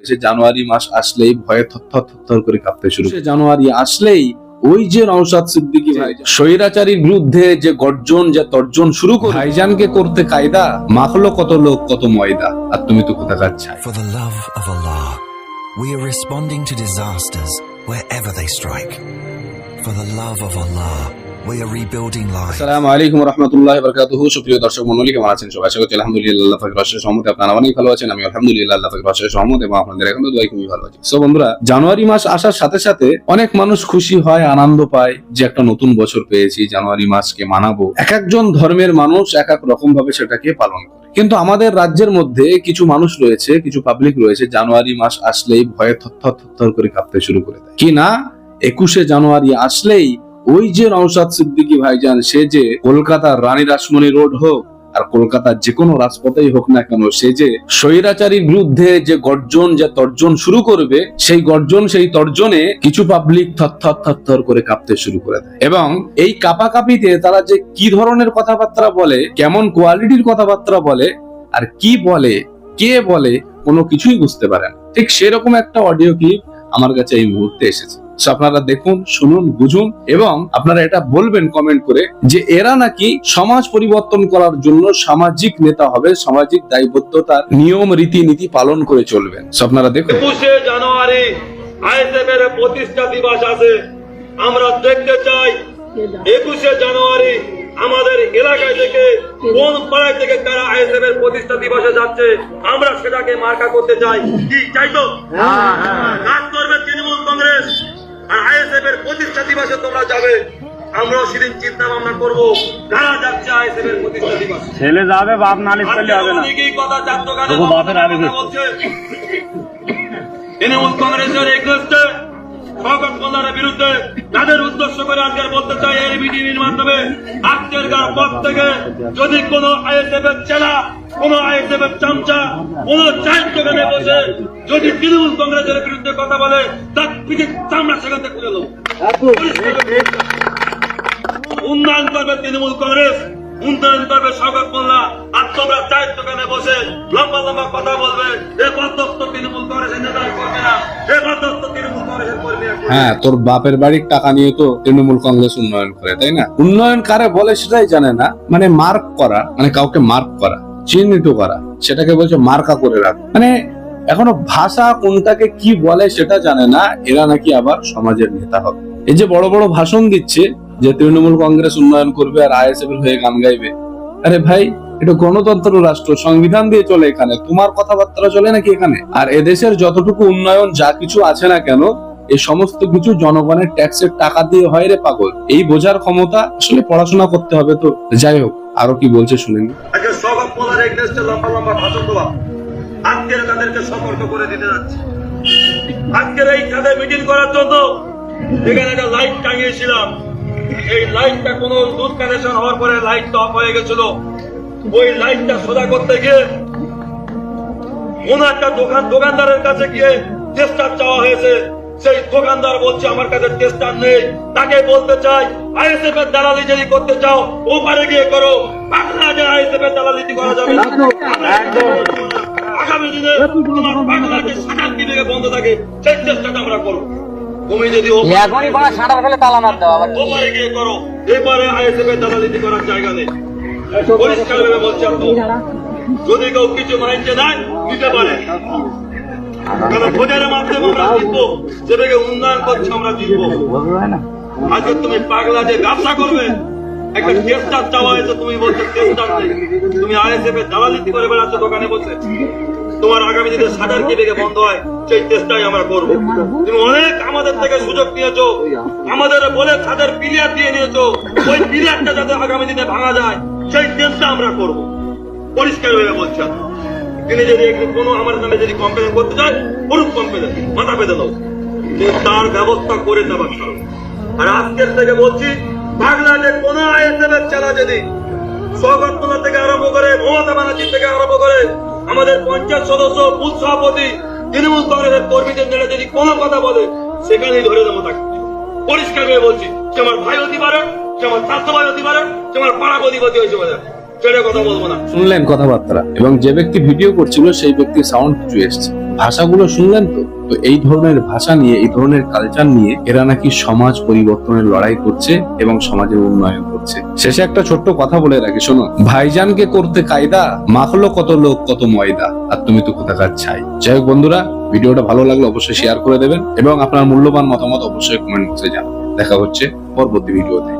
হয়েছে জানুয়ারি মাস আসলেই ভয়ে থরথর থরথর করে কাঁপতে শুরু করে। জানুয়ারি আসলেই ওই যে নওশাদ সিদ্দিকী ভাই স্বৈরাচারীর বিরুদ্ধে যে গর্জন যে তর্জন শুরু করে ভাইজানকে করতে কায়দা মাখলো কত লোক কত ময়দা আর তুমি তো কোথাকার ছাই For the love of Allah, we are responding to disasters wherever they strike. For the love of Allah, ভালো আছেন। আমি আলহামদুলিল্লাহ আল্লাহ জানুয়ারি মাস আসার সাথে সাথে অনেক মানুষ খুশি হয়, আনন্দ পায় যে একটা নতুন বছর পেয়েছি, জানুয়ারি মাসকে মানাবো। এক একজন ধর্মের মানুষ এক এক রকম ভাবে সেটাকে পালন করে। কিন্তু আমাদের রাজ্যের মধ্যে কিছু মানুষ রয়েছে, কিছু পাবলিক রয়েছে, জানুয়ারি মাস আসলেই ভয়ে থর থর করে কাঁপতে শুরু করে দেয়। কি না? একুশে জানুয়ারি আসলেই ওই যে নওশাদ সিদ্দিকী ভাইজান, সে যে কলকাতার রানী রাসমণি রোড হোক আর কলকাতার যে কোনো রাজপথেই হোক না কেন, সে যে স্বৈরাচারীর বিরুদ্ধে যে গর্জন, যে তর্জন শুরু করবে, সেই গর্জন, সেই তর্জনে কিছু পাবলিক থরথর থরথর করে কাঁপতে শুরু করে দেয়। এবং এই কাপাকাপিতে তারা যে কি ধরনের কথাবার্তা বলে, কেমন কোয়ালিটির কথাবার্তা বলে, আর কি বলে, কে বলে, কোনো কিছুই বুঝতে পারে না। ঠিক সেরকম একটা অডিও ক্লিপ আমার কাছে এই মুহূর্তে এসেছে। আপনারা দেখুন শুনুন বুঝুন এবং আপনারা এটা বলবেন কমেন্ট করে যে এরা নাকি সমাজ পরিবর্তন করার জন্য সামাজিক নেতা হবে সামাজিক দায়বদ্ধতার নিয়ম রীতিনীতি পালন করে চলবেন। আপনারা দেখুন। একুশে জানুয়ারি আইএসএফের প্রতিষ্ঠা দিবস আছে। আমরা দেখতে চাই একুশে জানুয়ারি আমাদের এলাকায় থেকে কোন পাড়ায় থেকে তারা আইএসএফ এর প্রতিষ্ঠা দিবসে যাচ্ছে আমরা সেটাকে মার্কা করতে চাই। কি চাই তো? কাজ করবে তৃণমূল কংগ্রেস। আর আইএসএফ এর প্রতিষ্ঠা দিবসে তোমরা যাবে। আমরাও সেদিন চিন্তা ভাবনা করব কারা যাচ্ছে আইএসএফ এর প্রতিষ্ঠা দিবস? ছেলে যাবে বাপ নালিশ করলে হবে না। অনেকেই কথা জানতো তবু বাপের আগে বলছে। তৃণমূল কংগ্রেসের বিরুদ্ধে তাদের উদ্দেশ্য করে বলতে চাই এই মিটিংয়ের মাধ্যমে আজকের পর থেকে যদি কোন আইএসএফ এর চেলা আইএসএফ চামচা, কোন বসে যদি তৃণমূল কংগ্রেসের বিরুদ্ধে কথা বলে, তার পিঠের চামড়া সেখান থেকে খুলে উন্নয়ন করবে তৃণমূল কংগ্রেস, উন্নয়ন করবে আর তোমরা চায়ের দোকানে বসে লম্বা লম্বা কথা বলবে। এ তৃণমূল কংগ্রেসের নেতা করবে না, এ তৃণমূল কংগ্রেসের হ্যাঁ তোর বাপের বাড়ির টাকা নিয়ে তো তৃণমূল কংগ্রেস উন্নয়ন করে, তাই না? উন্নয়ন কারে বলে সেটাই জানে না। মানে মার্ক করা মানে কাউকে মার্ক করা। চিহ্নিত করা, সেটাকে বলছে মার্কা করে রাখ। মানে এখনও ভাষা কোনটাকে কি বলে সেটা জানে না, এরা নাকি আবার সমাজের নেতা হবে। এই যে বড় বড় ভাষণ দিচ্ছে যে তৃণমূল কংগ্রেস উন্নয়ন করবে আর আইএসএফ হয়ে গান গাইবে, আরে ভাই, এটা গণতন্ত্র রাষ্ট্র, সংবিধান দিয়ে চলে এখানে, তোমার কথাবার্তা চলে নাকি এখানে? আর এদেশের যতটুকু উন্নয়ন, যা কিছু আছে না কেন এই সমস্ত কিছু জনগণের ট্যাক্সের টাকা দিয়ে হয় রে পাগল। এই বোঝার ক্ষমতা আসলে পড়াশোনা করতে হবে তো, যাই হোক। আরও কি বলছে শুনেন। আজকে শওকত মোল্লার এগনেস্টে লম্বা লম্বা ভাষণ দেওয়া। আজকের তাদেরকে সতর্ক করে দিতে যাচ্ছে। আজকের এই ছাদে মিটিং করার জন্য এখানে একটা লাইট টাঙিয়েছিলাম। এই লাইটটা কোনো দুধ কানেকশন হওয়ার পরে লাইটটা অফ হয়ে গেছিল। ওই লাইটটা সোজা করতে গিয়ে কোন একটা দোকান দোকানদারের কাছে গিয়ে চেষ্টা চাওয়া হয়েছে সেই দোকানদার বলছে আমার কাছে টেস্টার নেই। তাকে বলতে চাই আইএসএফ এর দালালি যদি করতে চাও ওপারে গিয়ে করো। বাংলাদেশে আইএসএফ এর দালালি করা যাবে আগামী দিনে তোমার বাংলাদেশে সাধারণ বিবেকে বন্ধ থাকে সেই চেষ্টাটা আমরা করব। তুমি যদি ওপারে সাঁটার গিয়ে করো। এপারে আইএসএফ এর দালালিটি করার জায়গা নেই। পরিষ্কার ভাবে বলছি যদি কেউ কিছু মাইন্ডে নেয় দিতে পারে। ভোটের মাধ্যমে আমরা জিতবো? উন্নয়ন করছে আমরা জিতবো। আজকে তুমি পাগলা যে ব্যবসা করবে? অনেক আমাদের থেকে সুযোগ নিয়েছো। আমাদের বলে তাদের পিলিয়ার দিয়ে নিয়েছো। ওই পিলিয়ারটা যাতে আগামী দিনে ভাঙা যায়, সেই চেষ্টা আমরা করব। পরিষ্কার হয়ে বলছি। তিনি যদি কোনো আমার নামে যদি কমপ্লেন করতে চায় করুক কমপ্লেন মাথা পেতে দাও। তার ব্যবস্থা করে দেওয়ার সরব আর আজকের থেকে বলছি, বাংলাদেশ কোন আইএসএফ চালা যদি থেকে আরম্ভ করে, মমতা ব্যানার্জি থেকে আরম্ভ করে, আমাদের পঞ্চায়েত সদস্য, বুথ সভাপতি, তৃণমূল কংগ্রেসের কর্মীদের নেড়ে যদি কোনো কথা বলে, সেখানেই ধরে দেবো তাকে। পরিষ্কার হয়ে বলছি, সে আমার ভাই হতে পারে, সে আমার স্বাস্থ্য ভাই হতে পারে, সে আমার পাড়া অধিপতি হয়েছে না শুনলেন কথাবার্তা এবং যে ব্যক্তি ভিডিও করছিল সেই ব্যক্তির সাউন্ড কিছু এসছে। ভাষাগুলো শুনলেন তো? তো এই ধরনের ভাষা নিয়ে, এই ধরনের কালচার নিয়ে এরা নাকি সমাজ পরিবর্তনের লড়াই করছে এবং সমাজের উন্নয়ন করছে। শেষে একটা ছোট্ট কথা বলে রাখি, শোনো। ভাইজানকে করতে কায়দা, মাখলো কত লোক, কত ময়দা, আর তুমি তো কোথাকার ছাই। যাই হোক বন্ধুরা, ভিডিওটা ভালো লাগলে অবশ্যই শেয়ার করে দেবেন এবং আপনার মূল্যবান মতামত অবশ্যই কমেন্ট বক্সে জানাবেন। দেখা হচ্ছে পরবর্তী ভিডিওতে।